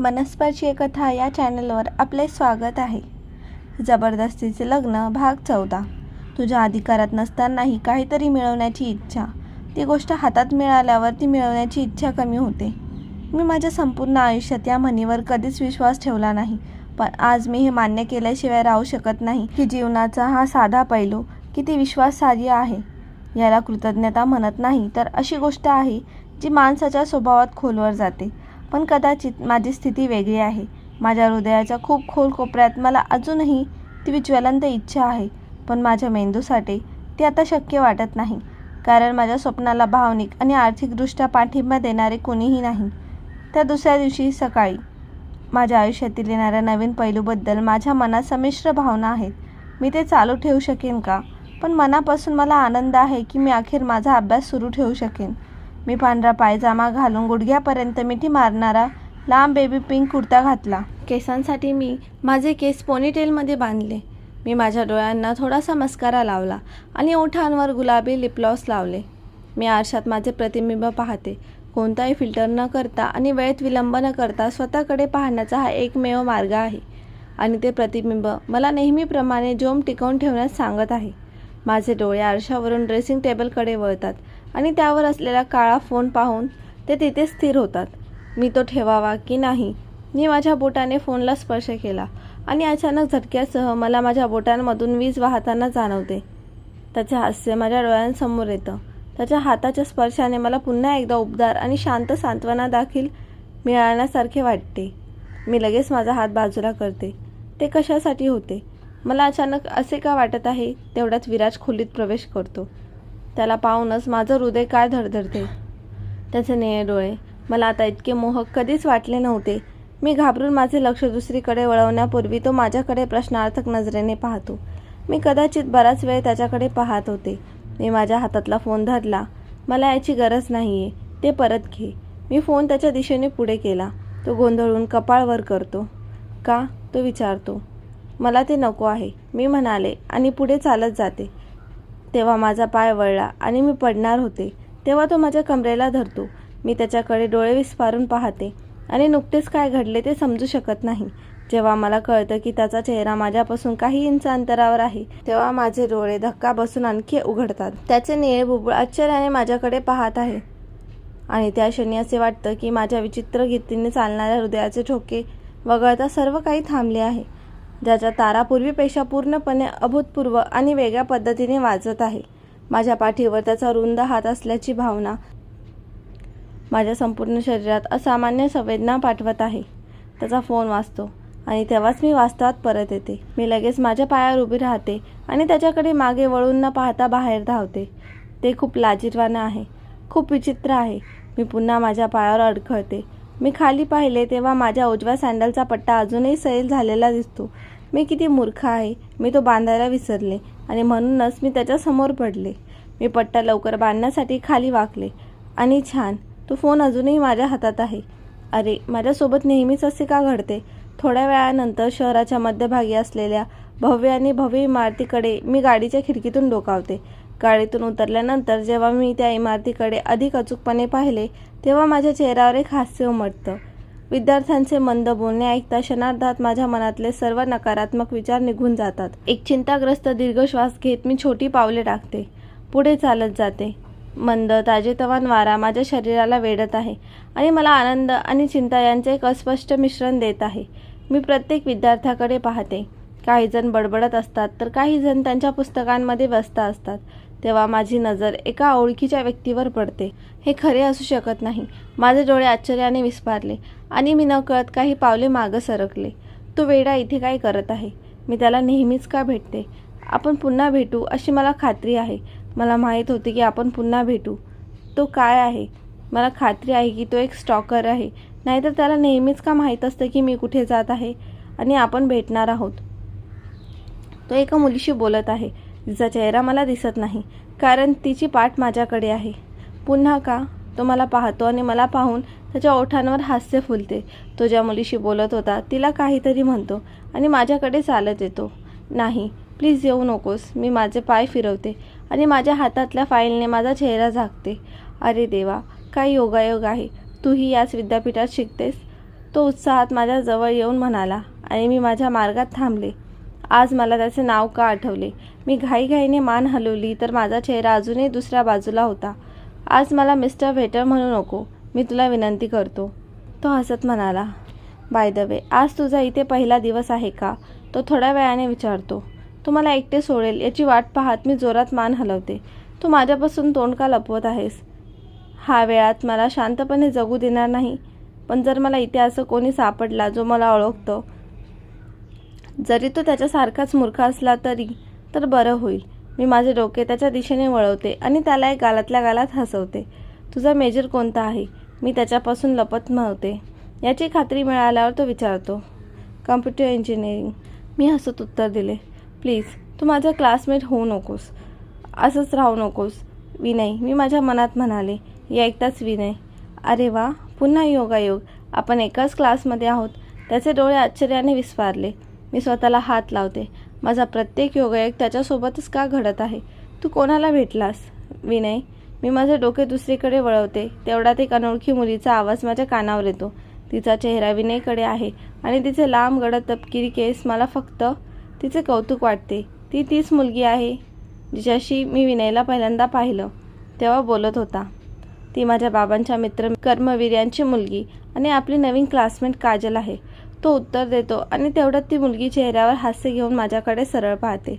मनस्पर्शीय कथा या चॅनलवर आपले स्वागत आहे. जबरदस्तीचे लग्न भाग चौदा. तुझ्या अधिकारात नसतानाही काहीतरी मिळवण्याची इच्छा. ती गोष्ट हातात मिळाल्यावर ती मिळवण्याची इच्छा कमी होते. मी माझ्या संपूर्ण आयुष्यात या म्हणीवर कधीच विश्वास ठेवला नाही पण आज मी हे मान्य केल्याशिवाय राहू शकत नाही की जीवनाचा हा साधा पैलू किती विश्वासार्ह आहे. याला कृतज्ञता म्हणत नाही तर अशी गोष्ट आहे जी माणसाच्या स्वभावात खोलवर जाते. पण कदाचित माझी स्थिती वेगळी आहे. माझ्या हृदयाच्या खूप खोल कोपऱ्यात मला अजूनही ती ज्वलंत इच्छा आहे पण माझ्या मेंदूसाठी ती आता शक्य वाटत नाही. कारण माझ्या स्वप्नाला भावनिक आणि आर्थिकदृष्ट्या पाठिंबा देणारे कोणीही नाही. त्या दुसऱ्या दिवशी सकाळी माझ्या आयुष्यातील येणाऱ्या नवीन पैलूबद्दल माझ्या मनात संमिश्र भावना आहेत. मी ते चालू ठेवू शकेन का? पण मनापासून मला आनंद आहे की मी अखेर माझा अभ्यास सुरू ठेवू शकेन. मी पांढरा पायजामा घालून गुडघ्यापर्यंत मिठी मारणारा लांब बेबी पिंक कुर्ता घातला. केसांसाठी मी माझे केस पोनीटेलमध्ये बांधले. मी माझ्या डोळ्यांना थोडासा मस्कारा लावला आणि ओठांवर गुलाबी लिपलॉस लावले. मी आरशात माझे प्रतिबिंब पाहते. कोणताही फिल्टर न करता आणि वेळेत विलंब न करता स्वतःकडे पाहण्याचा हा एकमेव मार्ग आहे. आणि ते प्रतिबिंब मला नेहमीप्रमाणे जोम टिकवून ठेवण्यास सांगत आहे. माझे डोळे आरशावरून ड्रेसिंग टेबलकडे वळतात. आणि त्यावर असलेला काळा फोन पाहून ते तिथे स्थिर होतात. मी तो ठेवावा की नाही? मी माझ्या बोटाने फोनला स्पर्श केला आणि अचानक झटक्यासह मला माझ्या बोटांमधून वीज वाहताना जाणवते. त्याचे हास्य माझ्या डोळ्यांसमोर येतं. त्याच्या हाताच्या स्पर्शाने मला पुन्हा एकदा उबदार आणि शांत सांत्वना दाखील मिळाल्यासारखे वाटते. मी लगेच माझा हात बाजूला करते. ते कशासाठी होते? मला अचानक असे का वाटत आहे? तेवढ्यात विराज खोलीत प्रवेश करतो. त्याला पाहूनच माझं हृदय काय धडधडते. त्याचे निळे डोळे मला आता इतके मोहक कधीच वाटले नव्हते. मी घाबरून माझे लक्ष दुसरीकडे वळवण्यापूर्वी तो माझ्याकडे प्रश्नार्थक नजरेने पाहतो. मी कदाचित बराच वेळ त्याच्याकडे पाहत होते. मी माझ्या हातातला फोन धरला. मला याची गरज नाही आहे ते परत घे. मी फोन त्याच्या दिशेने पुढे केला. तो गोंधळून कपाळवर करतो. का? तो विचारतो. मला ते नको आहे. मी म्हणाले आणि पुढे चालत जाते. तेव्हा माझा पाय वळला आणि मी पडणार होते. तेव्हा तो माझ्या कमरेला धरतो. मी त्याच्याकडे डोळे विस्फारून पाहते. आणि नुकतेच काय घडले ते समजू शकत नाही. जेव्हा मला कळतं की त्याचा चेहरा माझ्यापासून काही इंच अंतरावर आहे तेव्हा माझे डोळे धक्का बसून आणखी उघडतात. त्याचे निळे बुबुळ आश्चर्याने माझ्याकडे पाहत आहे. आणि त्या क्षणी असे वाटतं की माझ्या विचित्र गीतीने चालणाऱ्या हृदयाचे ठोके वगळता सर्व काही थांबले आहे. ज्याच्या तारा पूर्वीपेक्षा पूर्णपणे अभूतपूर्व आणि वेगळ्या पद्धतीने वाजत आहे. माझ्या पाठीवर त्याचा रुंद हात असल्याची भावना माझ्या संपूर्ण शरीरात असामान्य संवेदना पाठवत आहे. त्याचा फोन वाचतो आणि तेव्हाच मी वास्तवात परत येते. मी लगेच माझ्या पायावर उभी राहते आणि त्याच्याकडे मागे वळून न पाहता बाहेर धावते. ते खूप लाजीरवाणं आहे. खूप विचित्र आहे. मी पुन्हा माझ्या पायावर अडखळते. मी खाली पाहिले तेव्हा माझ्या उजव्या सँडलचा पट्टा अजूनही सैल झालेला दिसतो. मी किती मूर्ख आहे मी तो बांधायला विसरले आणि म्हणूनच मी त्याच्यासमोर पडले. मी पट्टा लवकर बांधण्यासाठी खाली वाकले. आणि छान तो फोन अजूनही माझ्या हातात आहे. अरे माझ्यासोबत नेहमीच असे का घडते? थोड्या वेळानंतर शहराच्या मध्यभागी असलेल्या भव्य आणि भव्य इमारतीकडे मी गाडीच्या खिडकीतून डोकावते. गाडीतून उतरल्यानंतर जेव्हा मी त्या इमारतीकडे अधिक अचूकपणे पाहिले तेव्हा माझ्या चेहऱ्यावर एक हास्य उमटतं. विद्यार्थ्यांचे मंद बोलणे ऐकता क्षणार्धात माझ्या मनातले सर्व नकारात्मक विचार निघून जातात. एक चिंताग्रस्त दीर्घ श्वास घेत मी छोटी पावले टाकते. पुढे चालत जाते. मंद ताजेतवान वारा माझ्या शरीराला वेढत आहे आणि मला आनंद आणि चिंता यांचे एक अस्पष्ट मिश्रण देत आहे. मी प्रत्येक विद्यार्थ्याकडे पाहते. काही जण बडबडत असतात तर काही जण त्यांच्या पुस्तकांमध्ये व्यस्त असतात. तेव्हा माझी नजर एका ओळखीच्या व्यक्तीवर पडते. हे खरे असू शकत नाही. माझे डोळे आश्चर्याने विस्फारले आणि मी नकळत काही पावले मागं सरकले. तो वेडा इथे काय करत आहे? मी त्याला नेहमीच का भेटते? आपण पुन्हा भेटू अशी मला खात्री आहे. मला माहीत होते की आपण पुन्हा भेटू. तो काय आहे? मला खात्री आहे की तो एक स्टॉकर आहे. नाहीतर त्याला नेहमीच का माहीत असतं की मी कुठे जात आहे आणि आपण भेटणार आहोत? तो एका मुलीशी बोलत आहे. तिचा चेहरा मला दिसत नाही कारण तिची पाठ माझ्याकडे आहे. पुन्हा का? तो मला पाहतो आणि मला पाहून त्याच्या ओठांवर हास्य फुलते. तो ज्या मुलीशी बोलत होता तिला काहीतरी म्हणतो आणि माझ्याकडे चालत येतो. नाही प्लीज येऊ नकोस मी माझे पाय फिरवते आणि माझ्या हातातल्या फाईलने माझा चेहरा झाकते. अरे देवा काय योगायोग आहे? तूही याच विद्यापीठात शिकतेस? तो उत्साहात माझ्याजवळ येऊन म्हणाला आणि मी माझ्या मार्गात थांबले. आज मला त्याचे नाव का आठवले? मी घाईघाईने मान हलवली तर माझा चेहरा अजूनही दुसऱ्या बाजूला होता. आज मला मिस्टर व्हेटर म्हणू नको. मी तुला विनंती करतो. तो हसत म्हणाला बाय द वे आज तुझा इथे पहिला दिवस आहे का? तो थोड्या वेळाने विचारतो तू मला एकटे सोडेल याची वाट पाहत मी जोरात मान हलवते. तू माझ्यापासून तोंड का लपवत आहेस? हा वेळात मला शांतपणे जगू देणार नाही. पण जर मला इथे असं कोणी सापडला जो मला ओळखतो जरी तो त्याच्यासारखाच मूर्ख असला तरी तर बरं होईल. मी माझे डोके त्याच्या दिशेने वळवते आणि त्याला एक गालातल्या गालात हसवते. तुझा मेजर कोणता आहे? मी त्याच्यापासून लपत नव्हते. याची खात्री मिळाल्यावर तो विचारतो कम्प्युटर इंजिनिअरिंग. मी हसत उत्तर दिले प्लीज तू माझा क्लासमेट होऊ नकोस. असंच राहू नकोस. विनय मी माझ्या मनात म्हणाले या एकटाच विनय. अरे वा पुन्हा योगायोग. आपण एकाच क्लासमध्ये आहोत. त्याचे डोळे आश्चर्याने विस्फारले. मी स्वतःला हात लावते. माझा प्रत्येक योगायोग त्याच्यासोबतच का घडत आहे? तू कोणाला भेटलास? विनय मी माझे डोके दुसरीकडे वळवते. तेवढ्यात एक अनोळखी मुलीचा आवाज माझ्या कानावर येतो. तिचा चेहरा विनयकडे आहे आणि तिचे लांब गडद तपकिरी केस मला फक्त तिचे कौतुक वाटते. ती तीच मुलगी आहे जिच्याशी मी विनयला पहिल्यांदा पाहिलं तेव्हा बोलत होता. ती माझ्या बाबांच्या मित्र कर्मवीर यांची मुलगी आणि आपली नवीन क्लासमेट काजल आहे. तो उत्तर देतो आणि तेवढ्यात ती मुलगी चेहऱ्यावर हास्य घेऊन माझ्याकडे सरळ पाहते.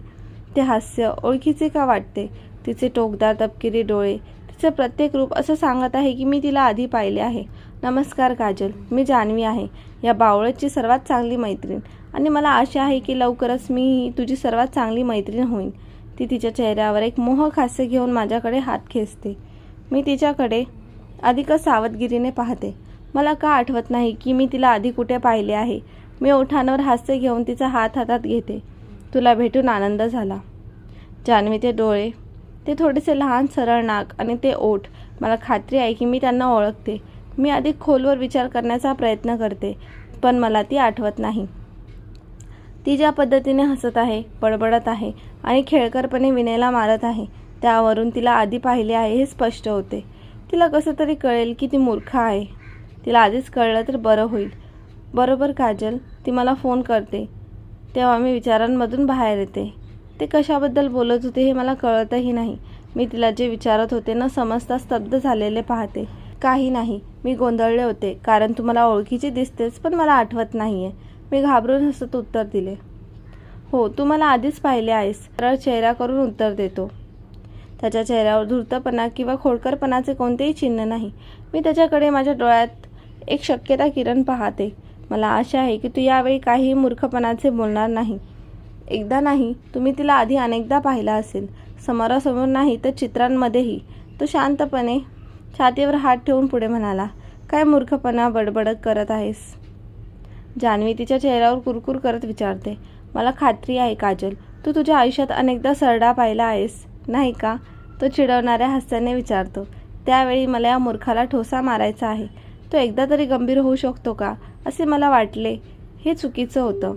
ते हास्य ओळखीचे का वाटते? तिचे टोकदार तपकिरी डोळे तिचे प्रत्येक रूप असं सांगत आहे की मी तिला आधी पाहिले आहे. नमस्कार काजल मी जान्हवी आहे. या बावळतची सर्वात चांगली मैत्रीण. आणि मला आशा आहे की लवकरच मी ही तुझी सर्वात चांगली मैत्रीण होईन. ती तिच्या चेहऱ्यावर एक मोहक हास्य घेऊन माझ्याकडे हात खेचते. मी तिच्याकडे अधिकच सावधगिरीने पाहते. मला का आठवत नाही की मी तिला आधी कुठे पाहिले आहे? मी ओठांवर हास्य घेऊन तिचा हात हातात घेते. तुला भेटून आनंद झाला. जान्हवीचे डोळे. ते थोडेसे लहान सरळ नाक आणि ते ओठ. मला खात्री आहे की मी त्यांना ओळखते. मी अधिक खोलवर विचार करण्याचा प्रयत्न करते पण मला ती आठवत नाही. ती ज्या पद्धतीने हसत आहे बडबडत आहे आणि खेळकरपणे विनयला मारत आहे त्यावरून तिला आधी पाहिले आहे हे स्पष्ट होते. तिला कसं तरी कळेल की ती मूर्ख आहे. तिला आधीच कळलं तर बरं होईल. बरोबर काजल ती मला फोन करते. तेव्हा मी विचारांमधून बाहेर येते. ते कशाबद्दल बोलत होते हे मला कळतही नाही. मी तिला जे विचारत होते न समजता स्तब्ध झालेले पाहते. काही नाही मी गोंधळले होते कारण तू मला ओळखीची दिसतेस पण मला आठवत नाही आहे मी घाबरून हसत उत्तर दिले. हो तू मला आधीच पाहिले आहेस. सरळ चेहरा करून उत्तर देतो. त्याच्या चेहऱ्यावर धूर्तपणा किंवा खोडकरपणाचे कोणतेही चिन्ह नाही. मी त्याच्याकडे माझ्या डोळ्यात एक शक्यता किरण पाहते. मला आशा आहे की तू यावेळी काहीही मूर्खपणाचे बोलणार नाही. एकदा नाही तुम्ही तिला आधी अनेकदा पाहिला असेल. समोरासमोर नाही तर चित्रांमध्येही. तो शांतपणे छातीवर हात ठेवून पुढे म्हणाला काय मूर्खपणा बडबडत करत आहेस? जान्हवी तिच्या चेहऱ्यावर कुरकुर करत विचारते मला खात्री आहे काजल तू तुझ्या आयुष्यात अनेकदा सरडा पाहिला आहेस नाही का? तो चिडवणाऱ्या हास्याने विचारतो त्यावेळी मला या मूर्खाला ठोसा मारायचा आहे. तो एकदा तरी गंभीर होऊ शकतो का असे मला वाटले. हे चुकीचं होतं.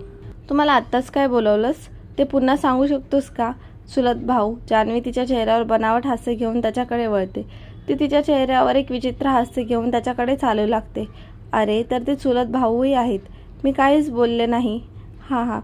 तू मला आत्ताच काय बोलवलंस? ते पुन्हा सांगू शकतोस का? चुलत भाऊ जान्हवी तिच्या चेहऱ्यावर बनावट हास्य घेऊन त्याच्याकडे वळते. ती तिच्या चेहऱ्यावर एक विचित्र हास्य घेऊन त्याच्याकडे चालू लागते. अरे तर ते चुलत भाऊही आहेत. मी काहीच बोलले नाही. हां हां.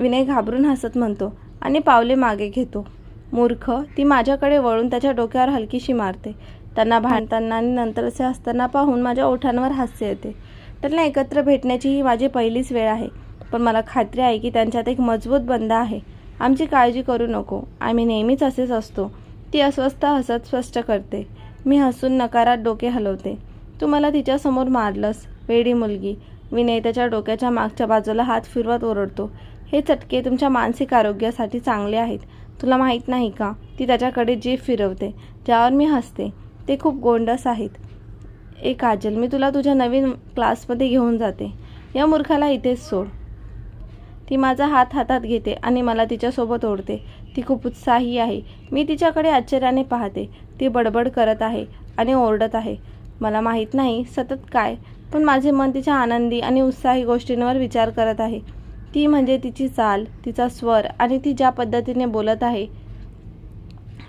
विनय घाबरून हसत म्हणतो आणि पावले मागे घेतो. मूर्ख ती माझ्याकडे वळून त्याच्या डोक्यावर हलकीशी मारते. त्यांना भांडताना आणि नंतरचे असताना पाहून माझ्या ओठांवर हास्य येते. त्यांना एकत्र भेटण्याची ही माझी पहिलीच वेळ आहे. पण मला खात्री आहे की त्यांच्यात एक मजबूत बंध आहे. आमची काळजी करू नको. आम्ही नेहमीच असेच असतो. ती अस्वस्थ हसत स्पष्ट करते. मी हसून नकारात डोके हलवते. तू मला तिच्यासमोर मारलंस. वेडी मुलगी. विनय त्याच्या डोक्याच्या मागच्या बाजूला हात फिरवत ओरडतो. हे चटके तुमच्या मानसिक आरोग्यासाठी चांगले आहेत. तुला माहीत नाही का? ती त्याच्याकडे जीभ फिरवते. ज्यावर मी हसते. ते खूप गोंडस आहेत. ए काजल मी तुला तुझ्या नवीन क्लासमध्ये घेऊन जाते. या मूर्खाला इथेच सोड. ती माझा हात हातात घेते आणि मला तिच्यासोबत ओढते. ती खूप उत्साही आहे. मी तिच्याकडे आश्चर्याने पाहते. ती बडबड करत आहे आणि ओरडत आहे. मला माहीत नाही सतत काय पण माझे मन तिच्या आनंदी आणि उत्साही गोष्टींवर विचार करत आहे. ती म्हणजे तिची चाल तिचा स्वर आणि ती ज्या पद्धतीने बोलत आहे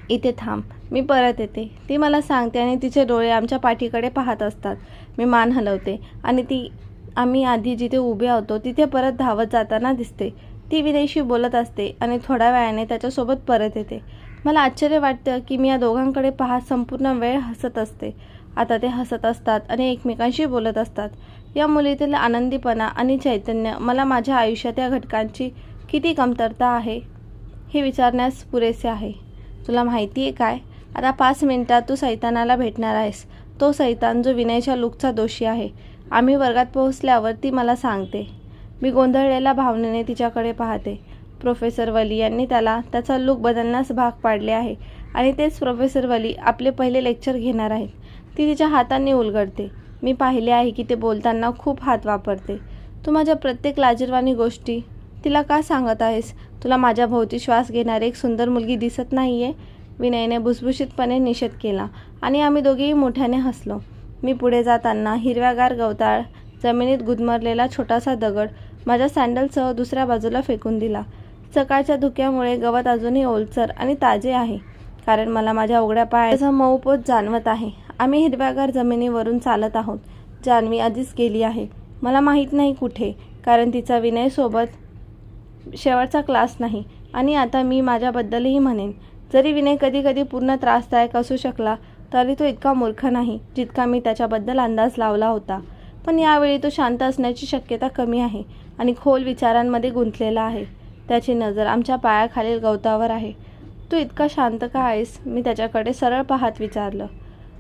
इथे थांब मी परत येते. ती मला सांगते आणि तिचे डोळे आमच्या पाठीकडे पाहत असतात. मी मान हलवते आणि ती आम्ही आधी जिथे उभे होतो तिथे परत धावत जाताना दिसते. ती विनयशी बोलत असते आणि थोड्या वेळाने त्याच्यासोबत परत येते. मला आश्चर्य वाटतं की मी या दोघांकडे पाहत संपूर्ण वेळ हसत असते. आता ते हसत असतात आणि एकमेकांशी बोलत असतात. या मुलीतील आनंदीपणा आणि चैतन्य मला माझ्या आयुष्यात या घटकांची किती कमतरता आहे हे विचारण्यास पुरेसे आहे. तुला माहिती आहे काय? आता पाच मिनिटात तू सैतानाला भेटणार आहेस. तो सैतान जो विनयच्या लुकचा दोषी आहे. आम्ही वर्गात पोहोचल्यावर ती मला सांगते. मी गोंधळलेल्या भावनेने तिच्याकडे पाहते. प्रोफेसर वली यांनी त्याला त्याचा लुक बदलण्यास भाग पाडले आहे आणि तेच प्रोफेसर वली आपले पहिले लेक्चर घेणार आहेत. ती तिच्या हातांनी उलगडते. मी पाहिले आहे की ते बोलताना खूप हात वापरते. तू माझ्या प्रत्येक लाजीरवाणी गोष्टी तिला का सांगत आहेस? तुला माझ्या भोवती श्वास घेणारी एक सुंदर मुलगी दिसत नाही आहे विनयने भुसभुशीतपणे निषेध केला आणि आम्ही दोघेही मोठ्याने हसलो. मी पुढे जाताना हिरव्यागार गवताळ जमिनीत गुदमरलेला छोटासा दगड माझ्या सँडलसह दुसऱ्या बाजूला फेकून दिला. सकाळच्या धुक्यामुळे गवत अजूनही ओलसर आणि ताजे आहे कारण मला माझ्या उघड्या पायाचा मऊपोत जाणवत आहे. आम्ही हिरव्यागार जमिनीवरून चालत आहोत. जान्हवी आधीच गेली आहे. मला माहीत नाही कुठे कारण तिचा विनयसोबत शेवटचा क्लास नाही. आणि आता मी माझ्याबद्दलही म्हणेन. जरी विनय कधीकधी पूर्ण त्रासदायक असू शकला तरी तो इतका मूर्ख नाही जितका मी त्याच्याबद्दल अंदाज लावला होता. पण यावेळी तो शांत असण्याची शक्यता कमी आहे आणि खोल विचारांमध्ये गुंतलेला आहे. त्याची नजर आमच्या पायाखालील गवतावर आहे. तू इतका शांत का आहेस? मी त्याच्याकडे सरळ पाहत विचारलं.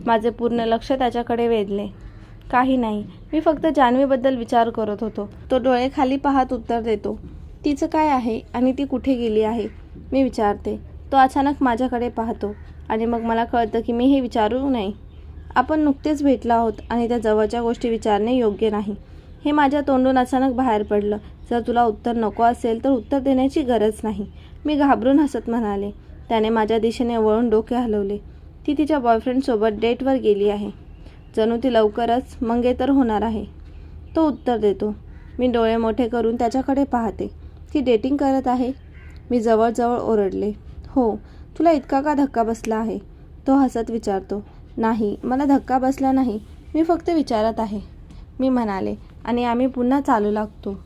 माझे पूर्ण लक्ष त्याच्याकडे वेधले. काही नाही. मी फक्त जान्हवीबद्दल विचार करत होतो. तो डोळे खाली पाहत उत्तर देतो. तिचं काय आहे आणि ती कुठे गेली आहे मी विचारते. तो अचानक माझ्याकडे पाहतो आणि मग मला कळतं की मी हे विचारू नये. आपण नुकतेच भेटलो आहोत आणि त्या जवळच्या गोष्टी विचारणे योग्य नाही. हे माझ्या तोंडून अचानक बाहेर पडलं. जर तुला उत्तर नको असेल तर उत्तर देण्याची गरज नाही. मी घाबरून हसत म्हणाले. त्याने माझ्या दिशेने वळून डोके हलवले. ती तिच्या बॉयफ्रेंडसोबत डेटवर गेली आहे. जणू ती लवकरच मंगेतर होणार आहे. तो उत्तर देतो. मी डोळे मोठे करून त्याच्याकडे पाहते. ती डेटिंग करत आहे. मी जवळजवळ ओरडले. हो तुला इतका का धक्का बसला आहे? तो हसत विचारतो. नाही मला धक्का बसला नाही. मी फक्त विचारत आहे. मी म्हणाले आणि आम्ही पुन्हा चालू लागतो.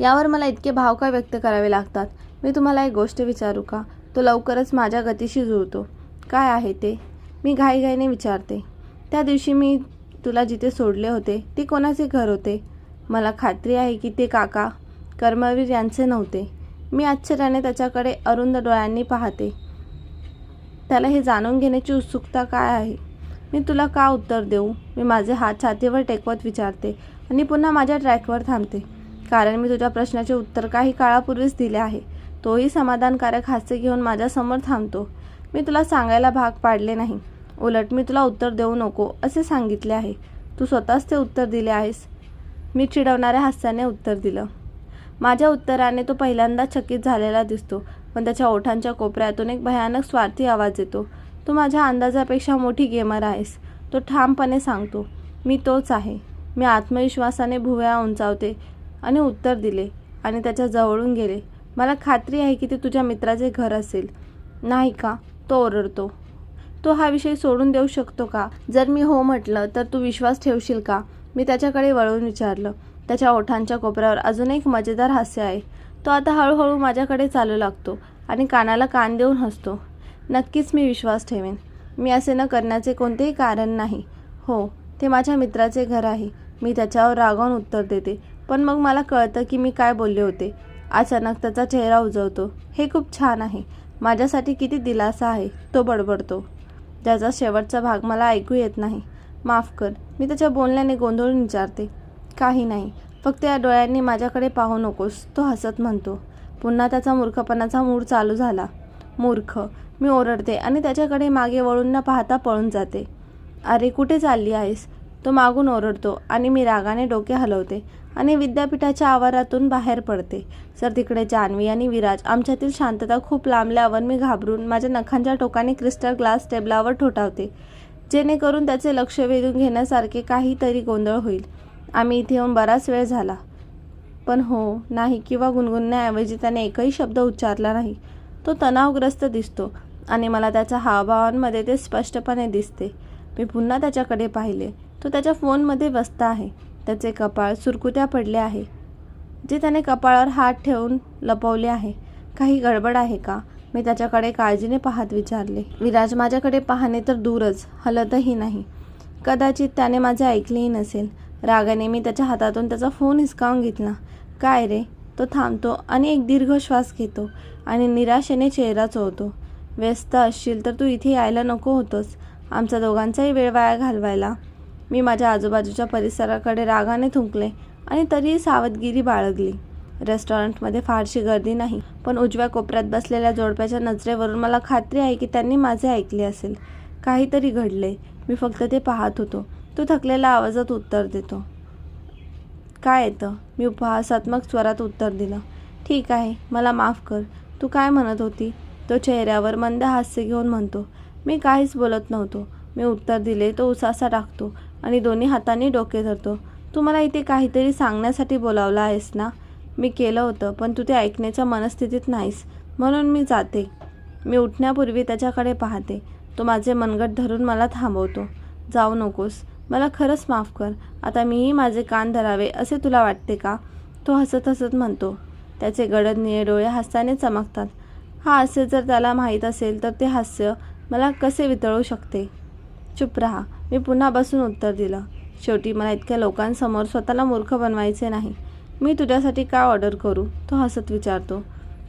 यावर मला इतके भाव का व्यक्त करावे लागतात. मी तुम्हाला एक गोष्ट विचारू का? तो लवकरच माझ्या गतीशी जुळतो. काय आहे ते? मी घाईघाईने विचारते. त्या दिवशी मी तुला जिथे सोडले होते ते कोणाचे घर होते? मला खात्री आहे की ते काका कर्मवीर यांचे नव्हते. मी आश्चर्याने त्याच्याकडे अरुंद डोळ्यांनी पाहते. त्याला हे जाणून घेण्याची उत्सुकता काय आहे? मी तुला का उत्तर देऊ? मी माझे हात छातीवर टेकवत विचारते आणि पुन्हा माझ्या ट्रॅकवर थांबते. कारण मी तुझ्या प्रश्नाचे उत्तर काही काळापूर्वीच दिले आहे. तोही समाधानकारक हास्य घेऊन माझ्यासमोर थांबतो. मी तुला सांगायला भाग पाडले नाही. उलट मी तुला उत्तर देऊ नको असे सांगितले आहे. तू स्वतःच ते उत्तर दिले आहेस. मी चिडवणाऱ्या हास्याने उत्तर दिलं. माझ्या उत्तराने तो पहिल्यांदा चकित झालेला दिसतो पण त्याच्या ओठांच्या कोपऱ्यातून एक भयानक स्वार्थी आवाज येतो. तू माझ्या अंदाजापेक्षा मोठी गेमर आहेस तो ठामपणे सांगतो. मी तोच आहे. मी आत्मविश्वासाने भुवया उंचावते आणि उत्तर दिले आणि त्याच्या जवळून गेले. मला खात्री आहे की ते तुझ्या मित्राचे घर असेल. नाही का? तो ओरडतो. तो हा विषय सोडून देऊ शकतो का? जर मी हो म्हटलं तर तू विश्वास ठेवशील का? मी त्याच्याकडे वळून विचारलं. त्याच्या ओठांच्या कोपऱ्यावर अजून एक मजेदार हास्य आहे. तो आता हळूहळू माझ्याकडे चालू लागतो आणि कानाला कान देऊन हसतो. नक्कीच मी विश्वास ठेवेन. मी असे न करण्याचे कोणतेही कारण नाही. हो ते माझ्या मित्राचे घर आहे. मी त्याच्यावर रागावून उत्तर देते. पण मग मला कळतं की मी काय बोलले होते. अचानक त्याचा चेहरा उजवतो हे खूप छान आहे. माझ्यासाठी किती दिलासा आहे. तो बडबडतो. त्याचा शेवटचा भाग मला ऐकू येत नाही. माफ कर. मी त्याच्या बोलण्याने गोंधळून विचारते. काही नाही. फक्त या डोळ्यांनी माझ्याकडे पाहू नकोस तो हसत म्हणतो. पुन्हा त्याचा मूर्खपणाचा मूड चालू झाला. मूर्ख मी ओरडते आणि त्याच्याकडे मागे वळून न पाहता पळून जाते. अरे कुठे चालली आहेस? तो मागून ओरडतो आणि मी रागाने डोके हलवते आणि विद्यापीठाच्या आवारातून बाहेर पडते. सर तिकडे जान्हवी आणि विराज आमच्यातील शांतता खूप लांबल्यावर मी घाबरून माझ्या नखांच्या टोकाने क्रिस्टल ग्लास टेबलावर ठोठावते. जेणेकरून त्याचे लक्ष वेधून घेण्यासारखे काहीतरी गोंधळ होईल. आम्ही इथे येऊन बराच वेळ झाला. पण हो नाही किंवा गुणगुणण्याऐवजी त्याने एकही शब्द उच्चारला नाही. तो तणावग्रस्त दिसतो आणि मला त्याच्या हावभावांमध्ये ते स्पष्टपणे दिसते. मी पुन्हा त्याच्याकडे पाहिले. तो त्याच्या फोनमध्ये व्यस्त आहे. त्याचे कपाळ सुरकुत्या पडले आहे. जे त्याने कपाळावर हात ठेवून लपवले आहे. काही गडबड आहे का? मी त्याच्याकडे काळजीने पाहत विचारले. विराज माझ्याकडे पाहणे तर दूरच हलतही नाही. कदाचित त्याने माझे ऐकलेही नसेल. रागाने मी त्याच्या हातातून त्याचा फोन हिसकावून घेतला. काय रे? तो थांबतो आणि एक दीर्घ श्वास घेतो आणि निराशेने चेहरा चोळतो. व्यस्त असशील तर तू इथे यायला नको होतंस. आमचा दोघांचाही वेळ वाया घालवायला. मी माझ्या आजूबाजूच्या परिसराकडे रागाने थुंकले आणि तरीही सावधगिरी बाळगली. रेस्टॉरंटमध्ये फारशी गर्दी नाही पण उजव्या कोपऱ्यात बसलेल्या जोडप्याच्या नजरेवरून मला खात्री आहे की त्यांनी माझे ऐकले असेल. काहीतरी घडले. मी फक्त ते पाहत होतो. तो थकलेल्या आवाजात उत्तर देतो. काय येतं मी उपहासात्मक स्वरात उत्तर दिलं. ठीक आहे मला माफ कर. तू काय म्हणत होती तो चेहऱ्यावर मंद हास्य घेऊन म्हणतो. मी काहीच बोलत नव्हतो. मी उत्तर दिले तो उसासा टाकतो आणि दोन्ही हातांनी डोके धरतो. तू मला इथे काहीतरी सांगण्यासाठी बोलावला आहेस ना? मी केलं होतं पण तू ते ऐकण्याच्या मनस्थितीत नाहीस. म्हणून मी जाते. मी उठण्यापूर्वी त्याच्याकडे पाहते. तो माझे मनगट धरून मला थांबवतो. जाऊ नकोस. मला खरंच माफ कर. आता मीही माझे कान धरावे असे तुला वाटते का? तो हसत हसत म्हणतो. त्याचे गडद निळे डोळे हास्याने चमकतात. हा हास्य जर त्याला माहीत असेल तर ते हास्य मला कसे वितळू शकते? चुप रहा. मी पुन्हा बसून उत्तर दिलं. शेवटी मला इतक्या लोकांसमोर स्वतःला मूर्ख बनवायचे नाही. मी तुझ्यासाठी काय ऑर्डर करू? तो हसत विचारतो.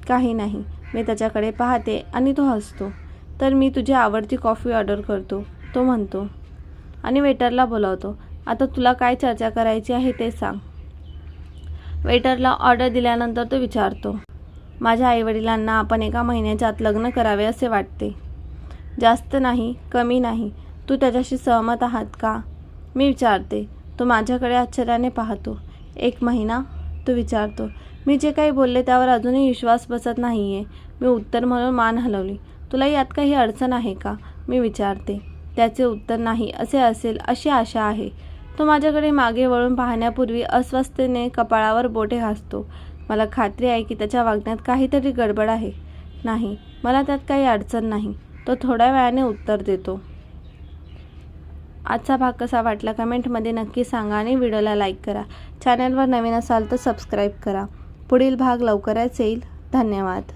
काही नाही. मी त्याच्याकडे पाहते आणि तो हसतो. तर मी तुझी आवडती कॉफी ऑर्डर करतो. तो म्हणतो आणि वेटरला बोलावतो. आता तुला काय चर्चा करायची आहे ते सांग. वेटरला ऑर्डर दिल्यानंतर तो विचारतो माझ्या आईवडिलांना आपण एका महिन्याच्या आत लग्न करावे असे वाटते. जास्त नाही कमी नाही. तू त्याच्याशी सहमत आहात का? मी विचारते तो माझ्याकडे आश्चर्याने पाहतो. एक महिना? तो विचारतो मी जे काही बोलले त्यावर अजूनही विश्वास बसत नाही आहे मी उत्तर म्हणून मान हलवली. तुला यात काही अडचण आहे का? मी विचारते त्याचे उत्तर नाही असे असेल अशी आशा आहे. तो माझ्याकडे मागे वळून पाहण्यापूर्वी अस्वस्थतेने कपाळावर बोटे घासतो मला खात्री आहे की त्याच्या वागण्यात काहीतरी गडबड आहे. नाही मला त्यात काही अडचण नाही. तो थोड्या वेळाने उत्तर देतो. आजचा भाग कसा वाटला कमेंटमध्ये नक्की सांगा आणि व्हिडिओला लाईक करा. चॅनलवर नवीन असाल तर सबस्क्राईब करा. पुढील भाग लवकरच येईल. धन्यवाद.